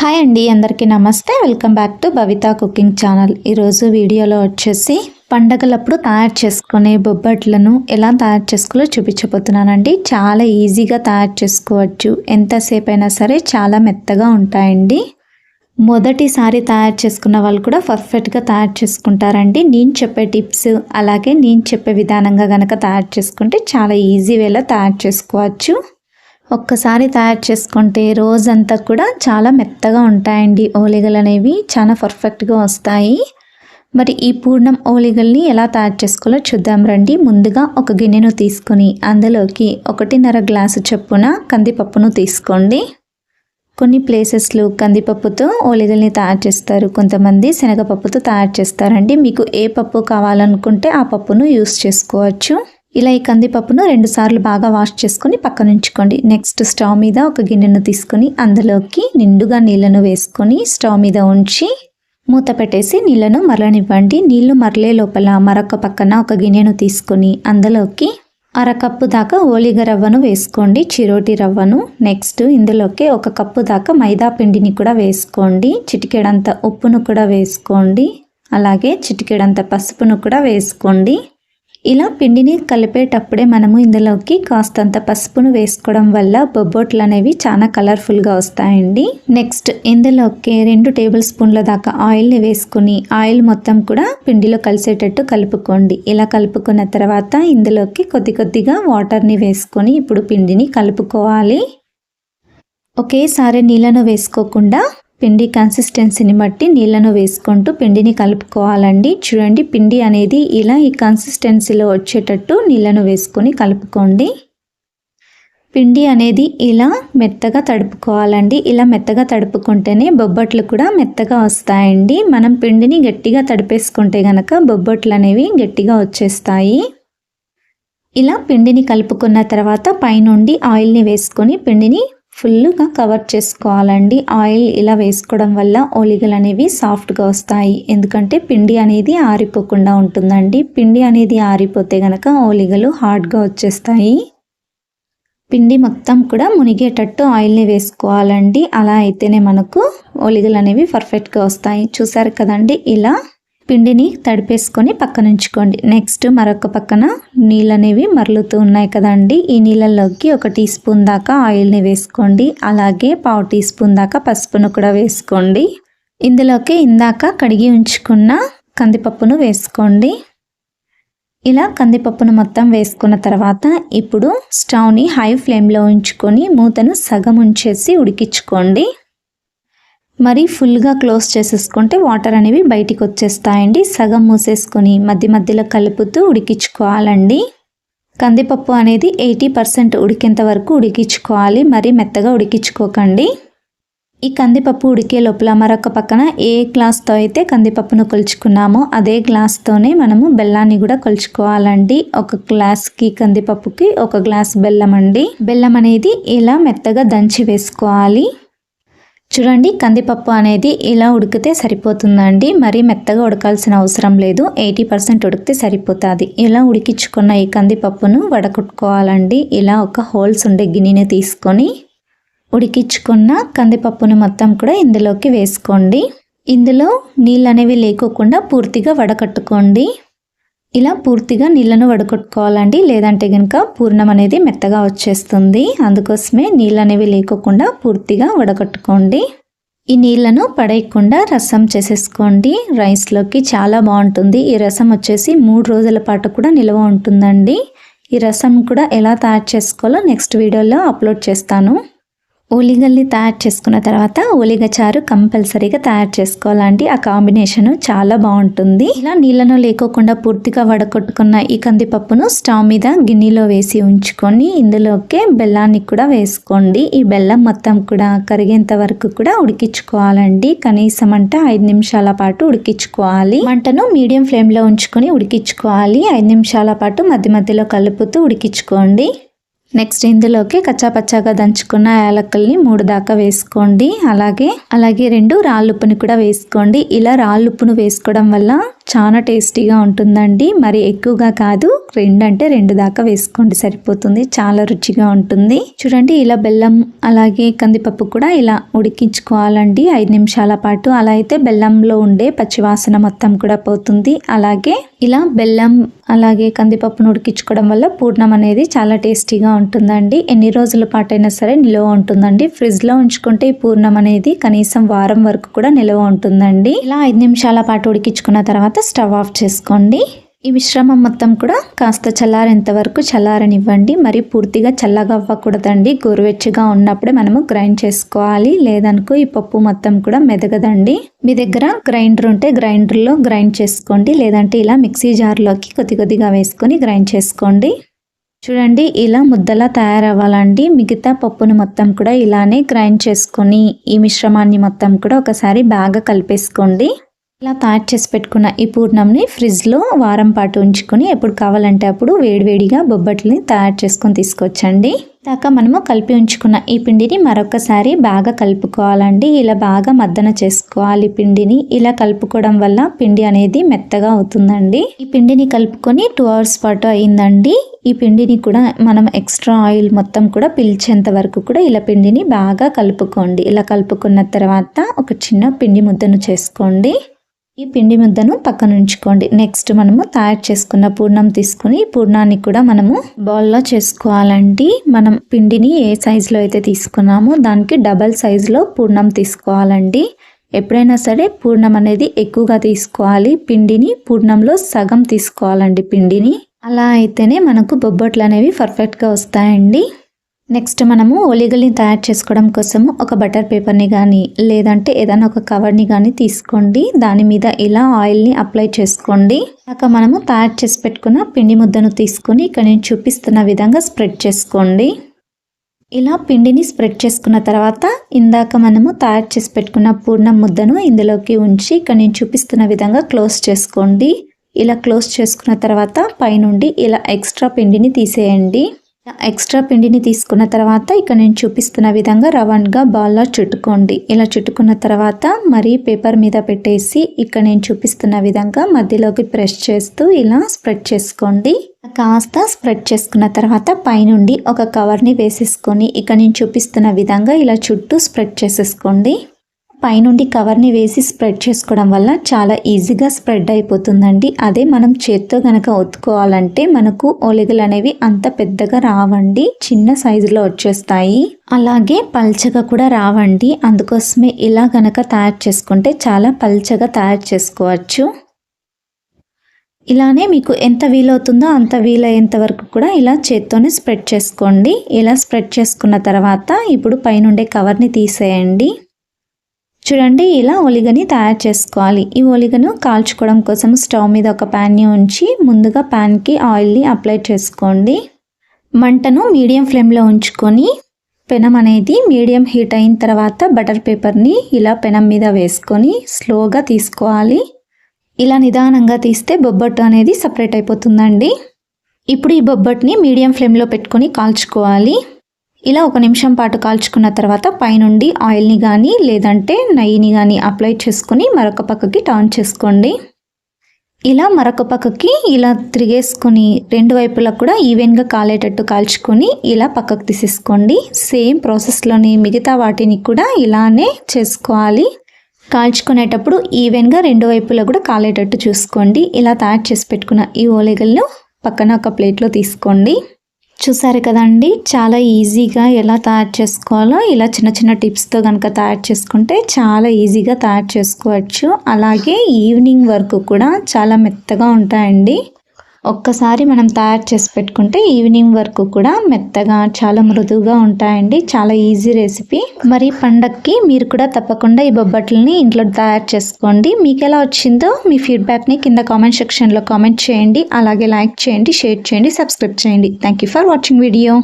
Hi అండి అందరికీ నమస్తే. Welcome back to Bhavitha cooking channel. ఈరోజు వీడియోలో వచ్చేసి పండగలప్పుడు తయారు చేసుకునే బొబ్బట్లను ఎలా తయారు చేసుకోవాలో చూపించబోతున్నానండి. చాలా ఈజీగా తయారు చేసుకోవచ్చు. ఎంతసేపు అయినా సరే చాలా మెత్తగా ఉంటాయండి. మొదటిసారి తయారు చేసుకున్న వాళ్ళు కూడా పర్ఫెక్ట్గా తయారు చేసుకుంటారండి. నేను చెప్పే టిప్స్ అలాగే నేను చెప్పే విధానంగా కనుక తయారు చేసుకుంటే చాలా ఈజీ వేలో తయారు చేసుకోవచ్చు. ఒక్కసారి తయారు చేసుకుంటే రోజంతా కూడా చాలా మెత్తగా ఉంటాయండి. ఓలిగలు అనేవి చాలా పర్ఫెక్ట్గా వస్తాయి. మరి ఈ పూర్ణం ఓలిగల్ని ఎలా తయారు చేసుకోవాలో చూద్దాం రండి. ముందుగా ఒక గిన్నెను తీసుకొని అందులోకి ఒకటిన్నర గ్లాసు చొప్పున కందిపప్పును తీసుకోండి. కొన్ని ప్లేసెస్లో కందిపప్పుతో ఓలిగల్ని తయారు చేస్తారు. కొంతమంది శనగపప్పుతో తయారు చేస్తారండి. మీకు ఏ పప్పు కావాలనుకుంటే ఆ పప్పును యూస్ చేసుకోవచ్చు. ఇలా ఈ కందిపప్పును రెండు సార్లు బాగా వాష్ చేసుకొని పక్కన ఉంచుకోండి. నెక్స్ట్ స్టవ్ మీద ఒక గిన్నెను తీసుకొని అందులోకి నిండుగా నీళ్ళను వేసుకొని స్టవ్ మీద ఉంచి మూత పెట్టేసి నీళ్ళను మరలనివ్వండి. నీళ్ళు మరలే లోపల మరొక పక్కన ఒక గిన్నెను తీసుకొని అందులోకి అరకప్పు దాకా ఓలిగ రవ్వను వేసుకోండి. చిరోటి రవ్వను. నెక్స్ట్ ఇందులోకి ఒక కప్పు దాకా మైదా పిండిని కూడా వేసుకోండి. చిటికెడంత ఉప్పును కూడా వేసుకోండి. అలాగే చిటికెడంత పసుపును కూడా వేసుకోండి. ఇలా పిండిని కలిపేటప్పుడే మనము ఇందులోకి కాస్తంత పసుపును వేసుకోవడం వల్ల బొబ్బొట్లు అనేవి చాలా కలర్ఫుల్గా వస్తాయండి. నెక్స్ట్ ఇందులోకి రెండు టేబుల్ స్పూన్ల దాకా ఆయిల్ని వేసుకుని ఆయిల్ మొత్తం కూడా పిండిలో కలిసేటట్టు కలుపుకోండి. ఇలా కలుపుకున్న తర్వాత ఇందులోకి కొద్ది కొద్దిగా వాటర్ని వేసుకొని ఇప్పుడు పిండిని కలుపుకోవాలి. ఒకేసారి నీళ్ళను వేసుకోకుండా పిండి కన్సిస్టెన్సీని బట్టి నీళ్ళను వేసుకుంటూ పిండిని కలుపుకోవాలండి. చూడండి పిండి అనేది ఇలా ఈ కన్సిస్టెన్సీలో వచ్చేటట్టు నీళ్ళను వేసుకొని కలుపుకోండి. పిండి అనేది ఇలా మెత్తగా తడుపుకోవాలండి. ఇలా మెత్తగా తడుపుకుంటేనే బొబ్బట్లు కూడా మెత్తగా వస్తాయండి. మనం పిండిని గట్టిగా తడిపేసుకుంటే గనక బొబ్బట్లు అనేవి గట్టిగా వచ్చేస్తాయి. ఇలా పిండిని కలుపుకున్న తర్వాత పైనుండి ఆయిల్ని వేసుకొని పిండిని ఫుల్గా కవర్ చేసుకోవాలండి. ఆయిల్ ఇలా వేసుకోవడం వల్ల ఒలిగలు అనేవి సాఫ్ట్గా వస్తాయి. ఎందుకంటే పిండి అనేది ఆరిపోకుండా ఉంటుందండి. పిండి అనేది ఆరిపోతే గనక ఓలిగలు హార్డ్గా వచ్చేస్తాయి. పిండి మొత్తం కూడా మునిగేటట్టు ఆయిల్ని వేసుకోవాలండి. అలా అయితేనే మనకు ఒలిగలు అనేవి పర్ఫెక్ట్గా వస్తాయి. చూసారు కదండి? ఇలా పిండిని తడిపేసుకొని పక్కన ఉంచుకోండి. నెక్స్ట్ మరొక పక్కన నీళ్ళు అనేవి మరలుతూ ఉన్నాయి కదండి. ఈ నీళ్ళల్లోకి ఒక టీ స్పూన్ దాకా ఆయిల్ని వేసుకోండి. అలాగే పావు టీ స్పూన్ దాకా పసుపును కూడా వేసుకోండి. ఇందులోకి ఇందాక కడిగి ఉంచుకున్న కందిపప్పును వేసుకోండి. ఇలా కందిపప్పును మొత్తం వేసుకున్న తర్వాత ఇప్పుడు స్టవ్ని హై ఫ్లేమ్లో ఉంచుకొని మూతను సగం ఉంచేసి ఉడికించుకోండి. మరి ఫుల్గా క్లోజ్ చేసేసుకుంటే వాటర్ అనేవి బయటికి వచ్చేస్తాయండి. సగం మూసేసుకొని మధ్య మధ్యలో కలుపుతూ ఉడికించుకోవాలండి. కందిపప్పు అనేది ఎయిటీ పర్సెంట్ ఉడికేంత వరకు ఉడికించుకోవాలి. మరి మెత్తగా ఉడికించుకోకండి. ఈ కందిపప్పు ఉడికే లోపల మరొక పక్కన ఏ గ్లాస్తో అయితే కందిపప్పును కొలుచుకున్నామో అదే గ్లాస్తోనే మనము బెల్లాన్ని కూడా కొలుచుకోవాలండి. ఒక గ్లాస్కి కందిపప్పుకి ఒక గ్లాస్ బెల్లం అండి బెల్లం అనేది ఇలా మెత్తగా దంచి వేసుకోవాలి? చూడండి కందిపప్పు అనేది ఇలా ఉడికితే సరిపోతుందండి. మరీ మెత్తగా ఉడకాల్సిన అవసరం లేదు. ఎయిటీ పర్సెంట్ ఉడికితే సరిపోతుంది. ఇలా ఉడికించుకున్న ఈ కందిపప్పును వడకొట్టుకోవాలండి. ఇలా ఒక హోల్స్ ఉండే గిన్నెని తీసుకొని ఉడికించుకున్న కందిపప్పును మొత్తం కూడా ఇందులోకి వేసుకోండి. ఇందులో నీళ్ళు అనేవి లేకోకుండా పూర్తిగా వడకట్టుకోండి. ఇలా పూర్తిగా నీళ్ళను వడకట్టుకోవాలండి లేదంటే కనుక పూర్ణం అనేది మెత్తగా వచ్చేస్తుంది. అందుకోసమే నీళ్ళు అనేవి లేకోకుండా పూర్తిగా వడకట్టుకోండి ఈ నీళ్ళను పడేయకుండా రసం చేసేసుకోండి. రైస్లోకి చాలా బాగుంటుంది. ఈ రసం వచ్చేసి మూడు రోజుల పాటు కూడా నిల్వ ఉంటుందండి. ఈ రసం కూడా ఎలా తయారు చేసుకోవాలో నెక్స్ట్ వీడియోలో అప్లోడ్ చేస్తాను. ఓలిగల్ని తయారు చేసుకున్న తర్వాత ఓలిగ చారు కంపల్సరీగా తయారు చేసుకోవాలండి. ఆ కాంబినేషన్ చాలా బాగుంటుంది. ఇలా నీళ్ళను లేకోకుండా పూర్తిగా వడకొట్టుకున్న ఈ కందిపప్పును స్టవ్ మీద గిన్నెలో వేసి ఉంచుకొని ఇందులోకి బెల్లాన్ని కూడా వేసుకోండి. ఈ బెల్లం మొత్తం కూడా కరిగేంత వరకు కూడా ఉడికించుకోవాలండి. కనీసం అంటే ఐదు నిమిషాల పాటు ఉడికించుకోవాలి. మంటను మీడియం ఫ్లేమ్లో ఉంచుకొని ఉడికించుకోవాలి. ఐదు నిమిషాల పాటు మధ్య మధ్యలో కలుపుతూ ఉడికించుకోండి. నెక్స్ట్ ఇందులోకి కచ్చాపచ్చాగా దంచుకున్న యాలక్కల్ని మూడు దాకా వేసుకోండి. అలాగే అలాగే రెండు రాళ్ళుప్పుని కూడా వేసుకోండి. ఇలా రాళ్ళుప్పును వేసుకోవడం వల్ల చాలా టేస్టీగా ఉంటుందండి. మరి ఎక్కువగా కాదు రెండు అంటే రెండు దాకా వేసుకోండి సరిపోతుంది. చాలా రుచిగా ఉంటుంది. చూడండి ఇలా బెల్లం అలాగే కందిపప్పు కూడా ఇలా ఉడికించుకోవాలండి. ఐదు నిమిషాల పాటు అలా అయితే బెల్లంలో ఉండే పచ్చివాసన మొత్తం కూడా పోతుంది. అలాగే ఇలా బెల్లం అలాగే కందిపప్పును ఉడికించుకోవడం వల్ల పూర్ణం అనేది చాలా టేస్టీగా ఉంటుందండి. ఎన్ని రోజుల పాటైనా సరే నిల్వ ఉంటుందండి. ఫ్రిడ్జ్లో ఉంచుకుంటే ఈ పూర్ణం అనేది కనీసం వారం వరకు కూడా నిల్వ ఉంటుందండి. ఇలా ఐదు నిమిషాల పాటు ఉడికించుకున్న తర్వాత స్టవ్ ఆఫ్ చేసుకోండి. ఈ మిశ్రమం మొత్తం కూడా కాస్త చల్లారేంత వరకు చల్లారనివ్వండి. మరి పూర్తిగా చల్లగా అవ్వకూడదండి గోరువెచ్చగా ఉన్నప్పుడే మనము గ్రైండ్ చేసుకోవాలి. లేదనుకో ఈ పప్పు మొత్తం కూడా మెదగదండి. మీ దగ్గర గ్రైండర్ ఉంటే గ్రైండర్లో గ్రైండ్ చేసుకోండి. లేదంటే ఇలా మిక్సీ జార్లోకి కొద్ది కొద్దిగా వేసుకొని గ్రైండ్ చేసుకోండి. చూడండి ఇలా ముద్దలా తయారవ్వాలండి. మిగతా పప్పుని మొత్తం కూడా ఇలానే గ్రైండ్ చేసుకొని ఈ మిశ్రమాన్ని మొత్తం కూడా ఒకసారి బాగా కలిపేసుకోండి. ఇలా తయారు చేసి పెట్టుకున్న ఈ పూర్ణంని ఫ్రిడ్జ్లో వారం పాటు ఉంచుకొని ఎప్పుడు కావాలంటే అప్పుడు వేడివేడిగా బొబ్బట్లని తయారు చేసుకొని తీసుకొచ్చండి. దాకా మనము కలిపి ఉంచుకున్న ఈ పిండిని మరొకసారి బాగా కలుపుకోవాలండి. ఇలా బాగా మద్దన చేసుకోవాలి పిండిని. ఇలా కలుపుకోవడం వల్ల పిండి అనేది మెత్తగా అవుతుందండి. ఈ పిండిని కలుపుకొని టూ అవర్స్ పాటు అయిందండి. ఈ పిండిని కూడా మనం ఎక్స్ట్రా ఆయిల్ మొత్తం కూడా పిలిచేంత వరకు కూడా ఇలా పిండిని బాగా కలుపుకోండి. ఇలా కలుపుకున్న తర్వాత ఒక చిన్న పిండి ముద్దను చేసుకోండి. ఈ పిండి ముద్దను పక్కన ఉంచుకోండి. నెక్స్ట్ మనము తయారు చేసుకున్న పూర్ణం తీసుకుని పూర్ణాన్ని కూడా మనము బౌల్లో చేసుకోవాలండి. మనం పిండిని ఏ సైజులో అయితే తీసుకున్నామో దానికి డబల్ సైజులో పూర్ణం తీసుకోవాలండి. ఎప్పుడైనా సరే పూర్ణం అనేది ఎక్కువగా తీసుకోవాలి. పిండిని పూర్ణంలో సగం తీసుకోవాలండి పిండిని. అలా అయితేనే మనకు బొబ్బట్లు అనేవి పర్ఫెక్ట్గా వస్తాయండి. నెక్స్ట్ మనము ఒలిగల్ని తయారు చేసుకోవడం కోసము ఒక బటర్ పేపర్ని కానీ లేదంటే ఏదైనా ఒక కవర్ని కానీ తీసుకోండి. దాని మీద ఇలా ఆయిల్ని అప్లై చేసుకోండి. ఇక మనము తయారు చేసి పెట్టుకున్న పిండి ముద్దను తీసుకొని ఇక్కడ నేను చూపిస్తున్న విధంగా స్ప్రెడ్ చేసుకోండి. ఇలా పిండిని స్ప్రెడ్ చేసుకున్న తర్వాత ఇందాక మనము తయారు చేసి పెట్టుకున్న పూర్ణం ముద్దను ఇందులోకి ఉంచి ఇక్కడ నేను చూపిస్తున్న విధంగా క్లోజ్ చేసుకోండి. ఇలా క్లోజ్ చేసుకున్న తర్వాత పైనుండి ఇలా ఎక్స్ట్రా పిండిని తీసేయండి. ఎక్స్ట్రా పిండిని తీసుకున్న తర్వాత ఇక్కడ నేను చూపిస్తున్న విధంగా రౌండ్గా బాల్లో చుట్టుకోండి. ఇలా చుట్టుకున్న తర్వాత మరీ పేపర్ మీద పెట్టేసి ఇక్కడ నేను చూపిస్తున్న విధంగా మధ్యలోకి ప్రెస్ చేస్తూ ఇలా స్ప్రెడ్ చేసుకోండి. కాస్త స్ప్రెడ్ చేసుకున్న తర్వాత పైనుండి ఒక కవర్ని వేసేసుకొని ఇక్కడ నేను చూపిస్తున్న విధంగా ఇలా చుట్టూ స్ప్రెడ్ చేసేసుకోండి. పైనుండి కవర్ని వేసి స్ప్రెడ్ చేసుకోవడం వల్ల చాలా ఈజీగా స్ప్రెడ్ అయిపోతుందండి. అదే మనం చేత్తో గనక ఒత్తుకోవాలంటే మనకు ఒలిగలు అనేవి అంత పెద్దగా రావండి. చిన్న సైజులో వచ్చేస్తాయి. అలాగే పల్చగా కూడా రావండి. అందుకోసమే ఇలా గనక తయారు చేసుకుంటే చాలా పల్చగా తయారు చేసుకోవచ్చు. ఇలానే మీకు ఎంత వీలవుతుందో అంత వీలయ్యేంత వరకు కూడా ఇలా చేత్తోనే స్ప్రెడ్ చేసుకోండి. ఇలా స్ప్రెడ్ చేసుకున్న తర్వాత ఇప్పుడు పైనుండే కవర్ని తీసేయండి. చూడండి ఇలా ఒలిగని తయారు చేసుకోవాలి. ఈ ఒలిగను కాల్చుకోవడం కోసం స్టవ్ మీద ఒక ప్యాన్ని ఉంచి ముందుగా ప్యాన్కి ఆయిల్ని అప్లై చేసుకోండి. మంటను మీడియం ఫ్లేమ్లో ఉంచుకొని పెనం అనేది మీడియం హీట్ అయిన తర్వాత బటర్ పేపర్ని ఇలా పెనం మీద వేసుకొని స్లోగా తీసుకోవాలి. ఇలా నిదానంగా తీస్తే బొబ్బట్టు అనేది సపరేట్ అయిపోతుందండి. ఇప్పుడు ఈ బొబ్బట్టుని మీడియం ఫ్లేమ్లో పెట్టుకొని కాల్చుకోవాలి. ఇలా ఒక నిమిషం పాటు కాల్చుకున్న తర్వాత పైనుండి ఆయిల్ని కానీ లేదంటే నెయ్యిని కానీ అప్లై చేసుకొని మరొక పక్కకి టర్న్ చేసుకోండి. ఇలా మరొక పక్కకి ఇలా తిరిగేసుకొని రెండు వైపులా కూడా ఈవెన్గా కాలేటట్టు కాల్చుకొని ఇలా పక్కకు తీసేసుకోండి. సేమ్ ప్రాసెస్లోని మిగతా వాటిని కూడా ఇలానే చేసుకోవాలి. కాల్చుకునేటప్పుడు ఈవెన్గా రెండు వైపులా కూడా కాలేటట్టు చూసుకోండి. ఇలా తయారు చేసి పెట్టుకున్న ఈ ఓలిగలను పక్కన ఒక ప్లేట్లో తీసుకోండి. చూసారు కదండి చాలా ఈజీగా ఎలా తయారు చేసుకోవాలో ఇలా చిన్న చిన్న టిప్స్తో కనుక తయారు చేసుకుంటే చాలా ఈజీగా తయారు చేసుకోవచ్చు. అలాగే ఈవినింగ్ వరకు కూడా చాలా మెత్తగా ఉంటాయండి. ఒక్కసారి మనం తయారు చేసి పెట్టుకుంటే ఈవినింగ్ వరకు కూడా మెత్తగా చాలా మృదువుగా ఉంటాయండి. చాలా ఈజీ రెసిపీ. మరి పండక్కి మీరు కూడా తప్పకుండా ఈ బొబ్బట్లని ఇంట్లో తయారు చేసుకోండి. మీకు ఎలా వచ్చిందో మీ ఫీడ్బ్యాక్ని కింద కామెంట్ సెక్షన్లో కామెంట్ చేయండి. అలాగే లైక్ చేయండి షేర్ చేయండి సబ్స్క్రైబ్ చేయండి. Thank you for watching video.